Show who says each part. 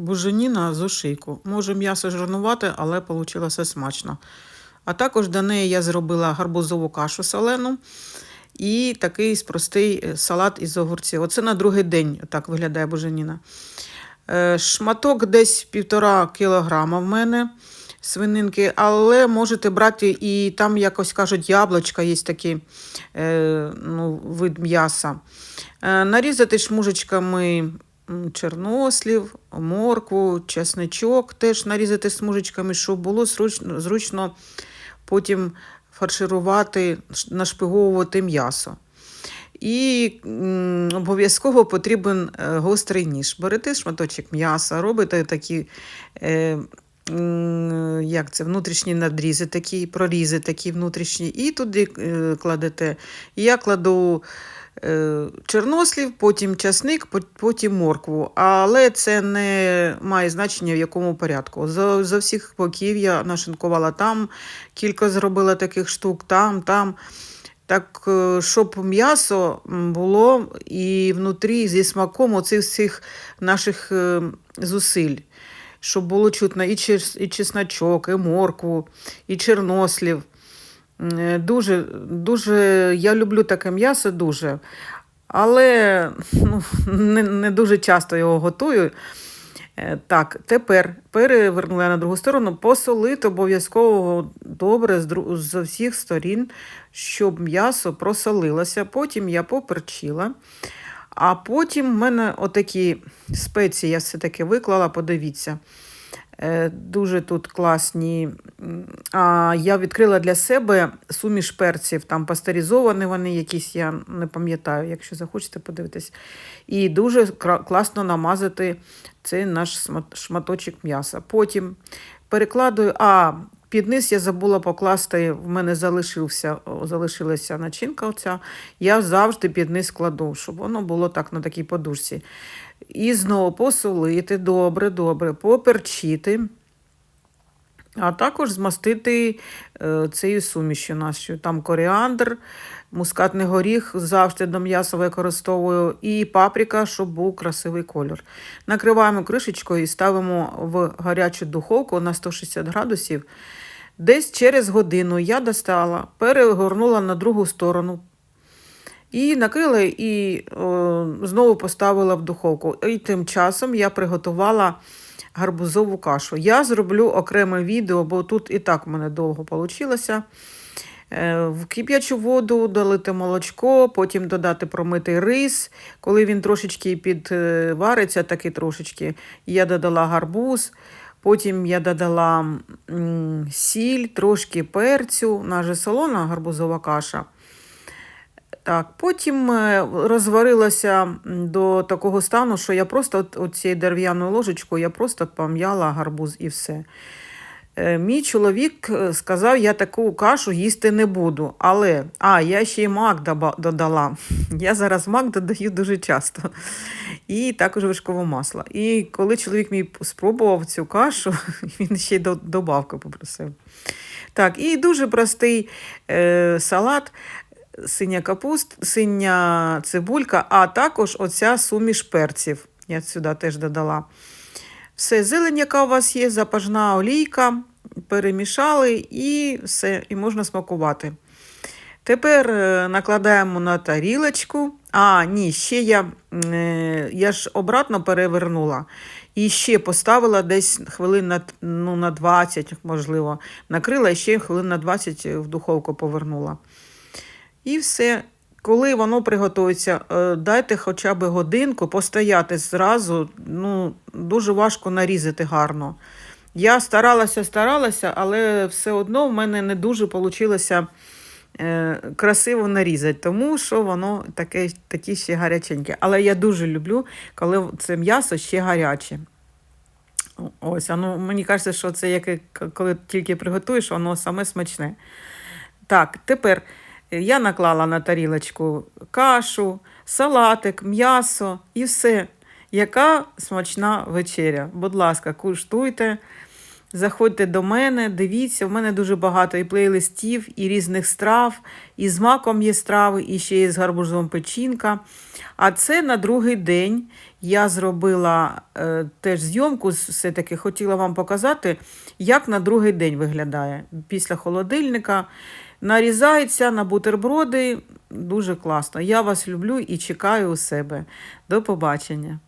Speaker 1: буженіна з ошийку. Може м'ясо жирнувати, але вийшло все смачно. А також до неї я зробила гарбузову кашу солену і такий простий е, салат із огурців. Оце на другий день так виглядає буженіна. Е, Шматок десь півтора кілограма в мене свининки, але можете брати і там якось кажуть яблучка, є такий е, ну, вид м'яса. Нарізати шмужечками чорнослів, моркву, чесничок теж нарізати смужечками, щоб було зручно, зручно потім фарширувати, нашпиговувати м'ясо. І обов'язково потрібен е, гострий ніж. Берете шматочок м'яса, робите такі, е, як це, внутрішні надрізи, такі, прорізи такі внутрішні, і туди е, кладете. Я кладу е, чорнослів, потім часник, потім моркву. Але це не має значення в якому порядку. За, за всіх боків я нашинкувала там, кілька зробила таких штук, там, там. Так, е, щоб м'ясо було і внутрі зі смаком оцих всіх наших зусиль. Щоб було чутно і, і чесночок, і моркву, і чорнослів. М, е, Дуже, дуже, я люблю таке м'ясо дуже. Але ну, не, не дуже часто його готую. Е, Так, тепер перевернула на другу сторону, посолити обов'язково добре з, всіх сторін, щоб м'ясо просолилося. Потім я поперчила. А потім в мене отакі спеції я все-таки виклала, подивіться. Е, Дуже тут класні. А я відкрила для себе суміш перців, там пастеризовані вони якісь, я не пам'ятаю, якщо захочете подивитись. І дуже класно намазати цей наш шматочок м'яса. Потім перекладую, а під низ я забула покласти, в мене залишився, залишилася начинка. Оця. Я завжди під низ кладу, щоб воно було так на такій подушці. І знову посолити добре, добре, поперчити. А також змастити е, цією сумішю нашою. Там коріандр, мускатний горіх завжди до м'яса використовую, і паприка, щоб був красивий кольор. Накриваємо кришечкою і ставимо в гарячу духовку на 160 градусів. Десь через годину я достала, перегорнула на другу сторону. І накрила і о, знову поставила в духовку. І тим часом я приготувала гарбузову кашу. Я зроблю окреме відео, бо тут і так в мене довго вийшло. В кип'ячу воду долити молочко, потім додати промитий рис. Коли він трошечки підвариться, таки трошечки, я додала гарбуз. Потім я додала сіль, трошки перцю, у нас же солона гарбузова каша. Так, потім е, розварилася до такого стану, що я просто цією дерев'яною ложечкою я просто пом'яла гарбуз і все. Е, Мій чоловік е, сказав, я таку кашу їсти не буду. Але, а, я ще й мак додала. Я зараз мак додаю дуже часто. І також вершкове масло. І коли чоловік мій спробував цю кашу, він ще й до- добавку попросив. Так, і дуже простий е, салат синя капуст, синя цибулька, а також оця суміш перців. Я сюди теж додала. Все, зелень, яка у вас є, запажна олійка, перемішали і все, і можна смакувати. Тепер е, накладаємо на тарілочку. А, ні, ще я, е, я ж обратно перевернула. І ще поставила десь хвилин на, ну, на 20, можливо. Накрила і ще хвилин на 20 в духовку повернула. І все. Коли воно приготується, е, дайте хоча б годинку постояти зразу. Ну, дуже важко нарізати гарно. Я старалася, старалася, але все одно в мене не дуже вийшло е, красиво нарізати, тому що воно таке, таке ще гаряченьке. Але я дуже люблю, коли це м'ясо ще гаряче. Ось, а ну, мені кажеться, що це яке, коли тільки приготуєш, воно саме смачне. Так, тепер я наклала на тарілочку кашу, салатик, м'ясо і все. Яка смачна вечеря. Будь ласка, куштуйте. Заходьте до мене, дивіться, в мене дуже багато і плейлистів, і різних страв, і з маком є страви, і ще є з гарбузом печінка. А це на другий день я зробила е, теж зйомку, все-таки хотіла вам показати, як на другий день виглядає. Після холодильника нарізається на бутерброди. Дуже класно. Я вас люблю і чекаю у себе. До побачення.